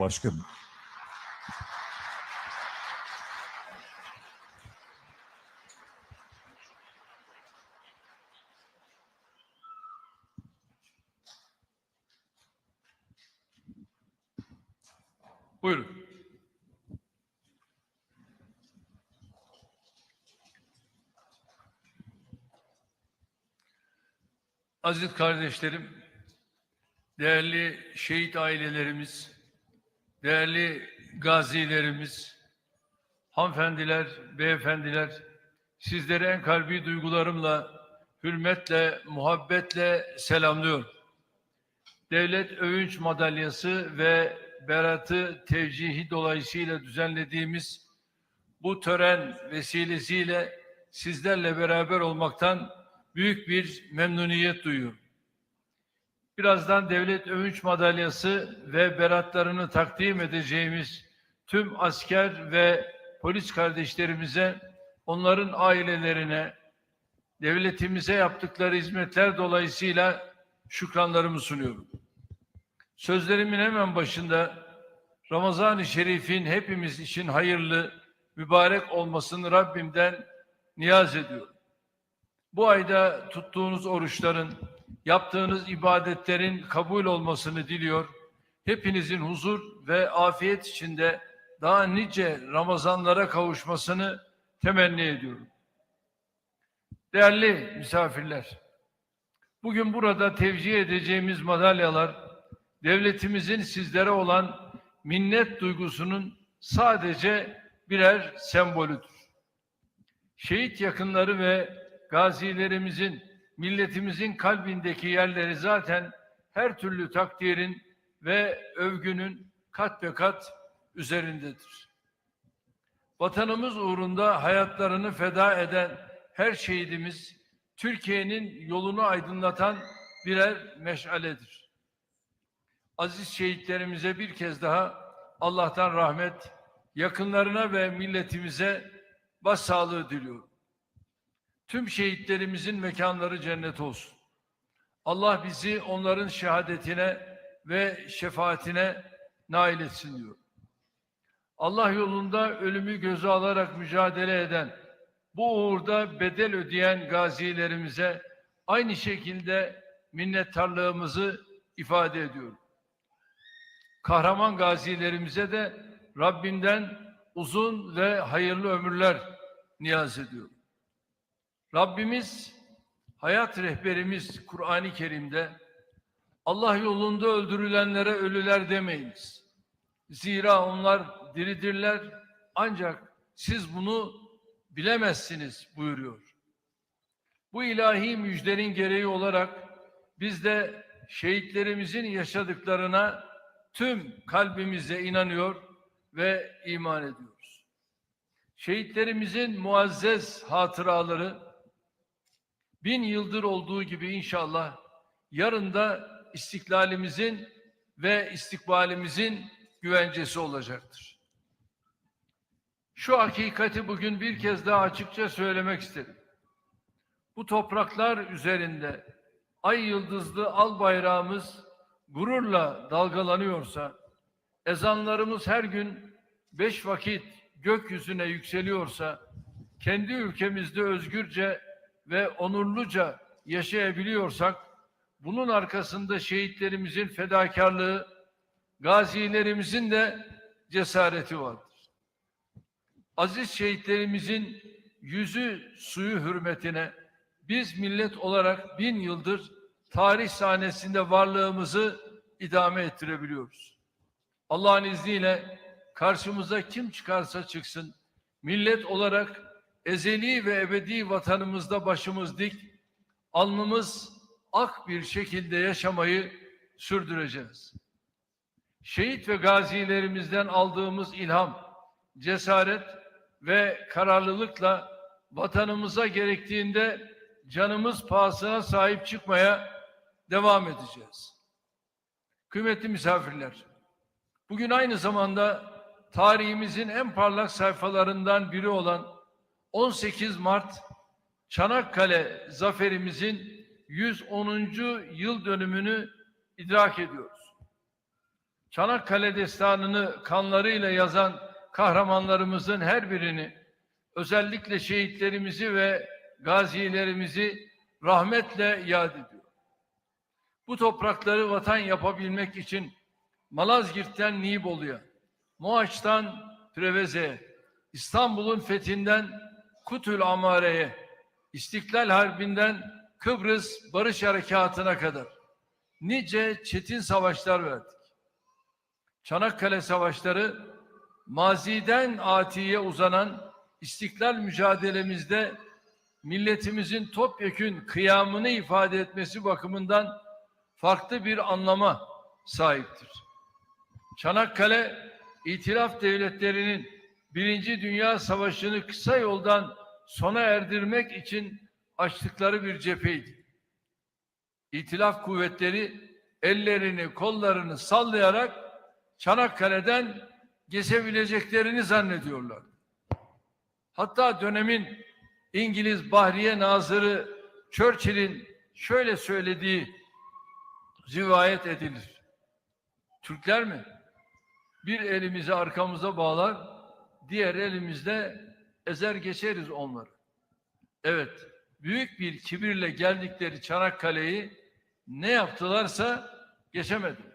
Başkanım. Buyurun. Aziz kardeşlerim, değerli şehit ailelerimiz, değerli gazilerimiz, hanımefendiler, beyefendiler, sizleri en kalbi duygularımla, hürmetle, muhabbetle selamlıyorum. Devlet Övünç Madalyası ve Berat'ı tevcihi dolayısıyla düzenlediğimiz bu tören vesilesiyle sizlerle beraber olmaktan büyük bir memnuniyet duyuyorum. Birazdan Devlet Övünç Madalyası ve beratlarını takdim edeceğimiz tüm asker ve polis kardeşlerimize, onların ailelerine, devletimize yaptıkları hizmetler dolayısıyla şükranlarımı sunuyorum. Sözlerimin hemen başında Ramazan-ı Şerif'in hepimiz için hayırlı, mübarek olmasını Rabbimden niyaz ediyorum. Bu ayda tuttuğunuz oruçların, yaptığınız ibadetlerin kabul olmasını diliyor. Hepinizin huzur ve afiyet içinde daha nice Ramazanlara kavuşmasını temenni ediyorum. Değerli misafirler, bugün burada tevcih edeceğimiz madalyalar, devletimizin sizlere olan minnet duygusunun sadece birer sembolüdür. Şehit yakınları ve gazilerimizin, milletimizin kalbindeki yerleri zaten her türlü takdirin ve övgünün kat be kat üzerindedir. Vatanımız uğrunda hayatlarını feda eden her şehidimiz Türkiye'nin yolunu aydınlatan birer meşaledir. Aziz şehitlerimize bir kez daha Allah'tan rahmet, yakınlarına ve milletimize başsağlığı diliyorum. Tüm şehitlerimizin mekanları cennet olsun. Allah bizi onların şehadetine ve şefaatine nail etsin diyor. Allah yolunda ölümü göze alarak mücadele eden, bu uğurda bedel ödeyen gazilerimize aynı şekilde minnettarlığımızı ifade ediyorum. Kahraman gazilerimize de Rabbimden uzun ve hayırlı ömürler niyaz ediyorum. Rabbimiz, hayat rehberimiz Kur'an-ı Kerim'de Allah yolunda öldürülenlere ölüler demeyiniz. Zira onlar diridirler ancak siz bunu bilemezsiniz buyuruyor. Bu ilahi müjdenin gereği olarak biz de şehitlerimizin yaşadıklarına tüm kalbimizle inanıyor ve iman ediyoruz. Şehitlerimizin muazzez hatıraları bin yıldır olduğu gibi inşallah yarın da istiklalimizin ve istikbalimizin güvencesi olacaktır. Şu hakikati bugün bir kez daha açıkça söylemek istedim. Bu topraklar üzerinde ay yıldızlı al bayrağımız gururla dalgalanıyorsa, ezanlarımız her gün beş vakit gökyüzüne yükseliyorsa, kendi ülkemizde özgürce ve onurluca yaşayabiliyorsak, bunun arkasında şehitlerimizin fedakarlığı, gazilerimizin de cesareti vardır. Aziz şehitlerimizin yüzü suyu hürmetine biz millet olarak bin yıldır tarih sahnesinde varlığımızı idame ettirebiliyoruz. Allah'ın izniyle karşımıza kim çıkarsa çıksın, millet olarak ezeli ve ebedi vatanımızda başımız dik, alnımız ak bir şekilde yaşamayı sürdüreceğiz. Şehit ve gazilerimizden aldığımız ilham, cesaret ve kararlılıkla vatanımıza gerektiğinde canımız pahasına sahip çıkmaya devam edeceğiz. Kıymetli misafirler, bugün aynı zamanda tarihimizin en parlak sayfalarından biri olan 18 Mart Çanakkale zaferimizin 110. yıl dönümünü idrak ediyoruz. Çanakkale destanını kanlarıyla yazan kahramanlarımızın her birini, özellikle şehitlerimizi ve gazilerimizi rahmetle yad ediyor. Bu toprakları vatan yapabilmek için Malazgirt'ten Nibolu'ya, Moğaç'tan Preveze'ye, İstanbul'un fethinden Kutül Amare'ye, İstiklal Harbi'nden Kıbrıs Barış Harekatı'na kadar nice çetin savaşlar verdik. Çanakkale Savaşları maziden atiye uzanan istiklal mücadelemizde milletimizin topyekün kıyamını ifade etmesi bakımından farklı bir anlama sahiptir. Çanakkale, İtilaf Devletleri'nin Birinci Dünya Savaşı'nı kısa yoldan sona erdirmek için açtıkları bir cepheydi. İtilaf kuvvetleri ellerini, kollarını sallayarak Çanakkale'den geçebileceklerini zannediyorlar. Hatta dönemin İngiliz Bahriye Nazırı Churchill'in şöyle söylediği rivayet edilir. Türkler mi? Bir elimizi arkamıza bağlar, diğer elimizde ezer geçeriz onları. Evet, büyük bir kibirle geldikleri Çanakkale'yi ne yaptılarsa geçemediler.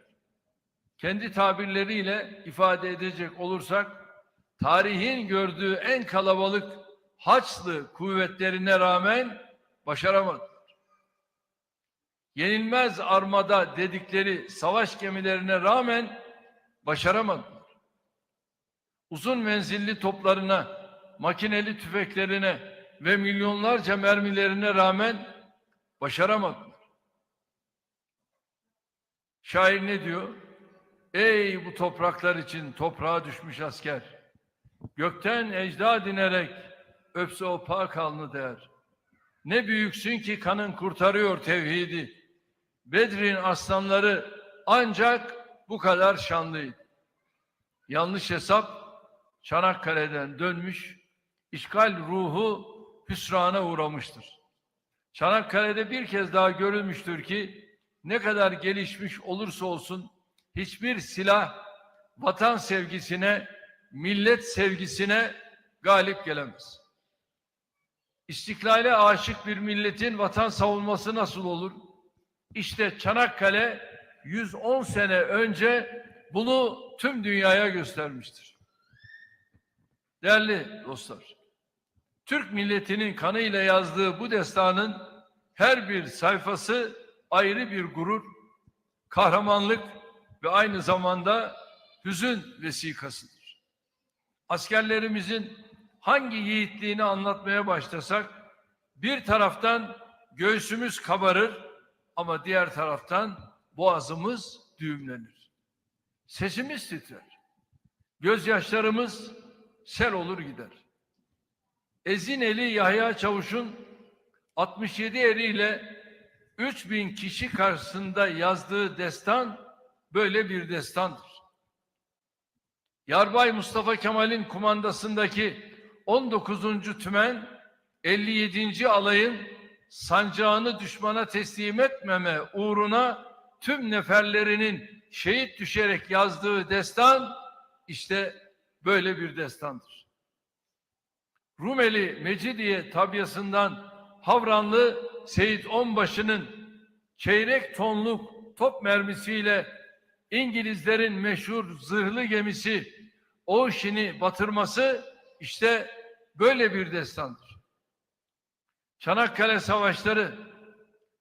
Kendi tabirleriyle ifade edecek olursak, tarihin gördüğü en kalabalık Haçlı kuvvetlerine rağmen başaramadılar. Yenilmez armada dedikleri savaş gemilerine rağmen başaramadılar. Uzun menzilli toplarına, makineli tüfeklerine ve milyonlarca mermilerine rağmen başaramadılar. Şair ne diyor? Ey bu topraklar için toprağa düşmüş asker. Gökten ecda dinerek öpse o pak alnı değer. Ne büyüksün ki kanın kurtarıyor tevhidi. Bedrin aslanları ancak bu kadar şanlıydı. Yanlış hesap Çanakkale'den dönmüş, işgal ruhu hüsrana uğramıştır. Çanakkale'de bir kez daha görülmüştür ki ne kadar gelişmiş olursa olsun hiçbir silah vatan sevgisine, millet sevgisine galip gelemez. İstiklale aşık bir milletin vatan savunması nasıl olur? İşte Çanakkale 110 sene önce bunu tüm dünyaya göstermiştir. Değerli dostlar, Türk milletinin kanıyla yazdığı bu destanın her bir sayfası ayrı bir gurur, kahramanlık ve aynı zamanda hüzün vesikasıdır. Askerlerimizin hangi yiğitliğini anlatmaya başlasak bir taraftan göğsümüz kabarır ama diğer taraftan boğazımız düğümlenir. Sesimiz titrer. Gözyaşlarımız sel olur gider. Ezineli Yahya Çavuş'un 67 eriyle 3000 kişi karşısında yazdığı destan böyle bir destandır. Yarbay Mustafa Kemal'in kumandasındaki 19. Tümen 57. alayın sancağını düşmana teslim etmeme uğruna tüm neferlerinin şehit düşerek yazdığı destan işte böyle bir destandır. Rumeli Mecidiye tabyasından Havranlı Seyit Onbaşı'nın çeyrek tonluk top mermisiyle İngilizlerin meşhur zırhlı gemisi Ocean'i batırması işte böyle bir destandır. Çanakkale Savaşları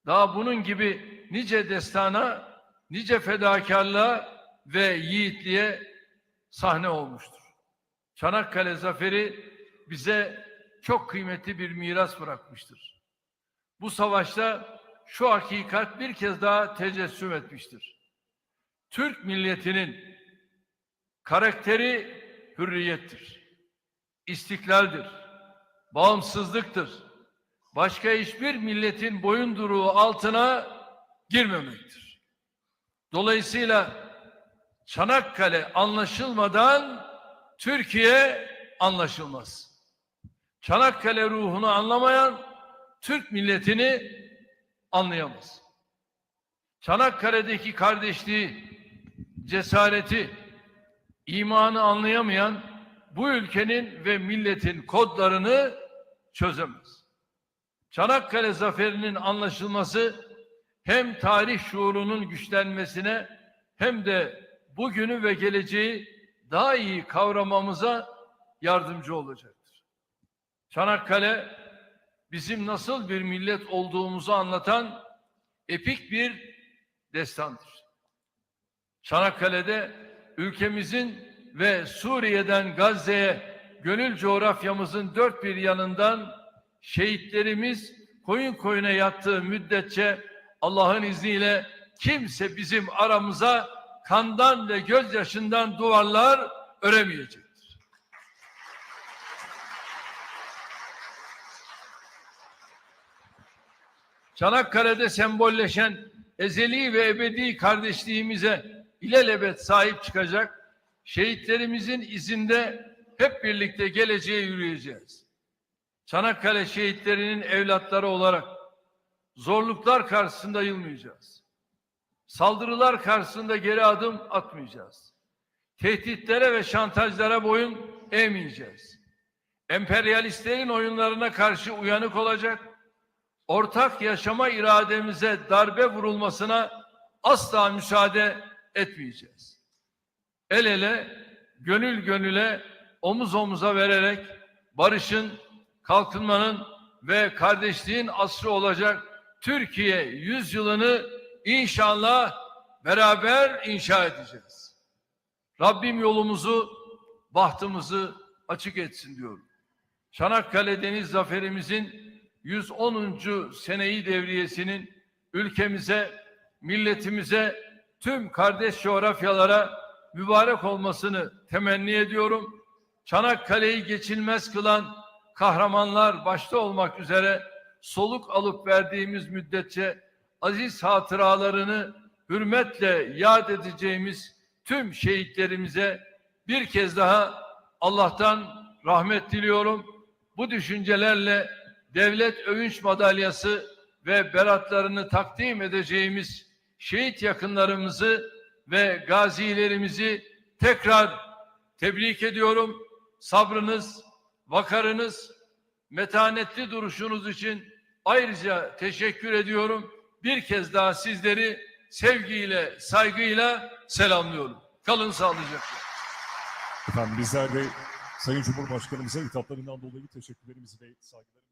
daha bunun gibi nice destana, nice fedakarlığa ve yiğitliğe sahne olmuştur. Çanakkale zaferi bize çok kıymetli bir miras bırakmıştır. Bu savaşta şu hakikat bir kez daha tecessüm etmiştir. Türk milletinin karakteri hürriyettir, istiklaldir, bağımsızlıktır. Başka hiçbir milletin boyunduruğu altına girmemektir. Dolayısıyla Çanakkale anlaşılmadan Türkiye anlaşılmaz. Çanakkale ruhunu anlamayan Türk milletini anlayamaz. Çanakkale'deki kardeşliği, cesareti, imanı anlayamayan bu ülkenin ve milletin kodlarını çözemez. Çanakkale zaferinin anlaşılması hem tarih şuurunun güçlenmesine hem de bugünü ve geleceği daha iyi kavramamıza yardımcı olacaktır. Çanakkale bizim nasıl bir millet olduğumuzu anlatan epik bir destandır. Çanakkale'de ülkemizin ve Suriye'den Gazze'ye gönül coğrafyamızın dört bir yanından şehitlerimiz koyun koyuna yattığı müddetçe Allah'ın izniyle kimse bizim aramıza kandan ve gözyaşından duvarlar öremeyecektir. Çanakkale'de sembolleşen ezeli ve ebedi kardeşliğimize ilelebet sahip çıkacak, şehitlerimizin izinde hep birlikte geleceğe yürüyeceğiz. Çanakkale şehitlerinin evlatları olarak zorluklar karşısında yılmayacağız. Saldırılar karşısında geri adım atmayacağız. Tehditlere ve şantajlara boyun eğmeyeceğiz. Emperyalistlerin oyunlarına karşı uyanık olacak, ortak yaşama irademize darbe vurulmasına asla müsaade etmeyeceğiz. El ele, gönül gönüle, omuz omuza vererek barışın, kalkınmanın ve kardeşliğin asrı olacak Türkiye yüzyılını inşallah beraber inşa edeceğiz. Rabbim yolumuzu, bahtımızı açık etsin diyorum. Çanakkale Deniz Zaferimizin 110. seneyi devriyesinin ülkemize, milletimize, tüm kardeş coğrafyalara mübarek olmasını temenni ediyorum. Çanakkale'yi geçilmez kılan kahramanlar başta olmak üzere soluk alıp verdiğimiz müddetçe aziz hatıralarını hürmetle yad edeceğimiz tüm şehitlerimize bir kez daha Allah'tan rahmet diliyorum. Bu düşüncelerle devlet övünç madalyası ve beratlarını takdim edeceğimiz şehit yakınlarımızı ve gazilerimizi tekrar tebrik ediyorum. Sabrınız, vakarınız, metanetli duruşunuz için ayrıca teşekkür ediyorum. Bir kez daha sizleri sevgiyle, saygıyla selamlıyorum. Kalın sağlıcakla. Efendim bizler de Sayın Cumhurbaşkanımıza hitaplarından dolayı teşekkürlerimizi ve saygılarımızı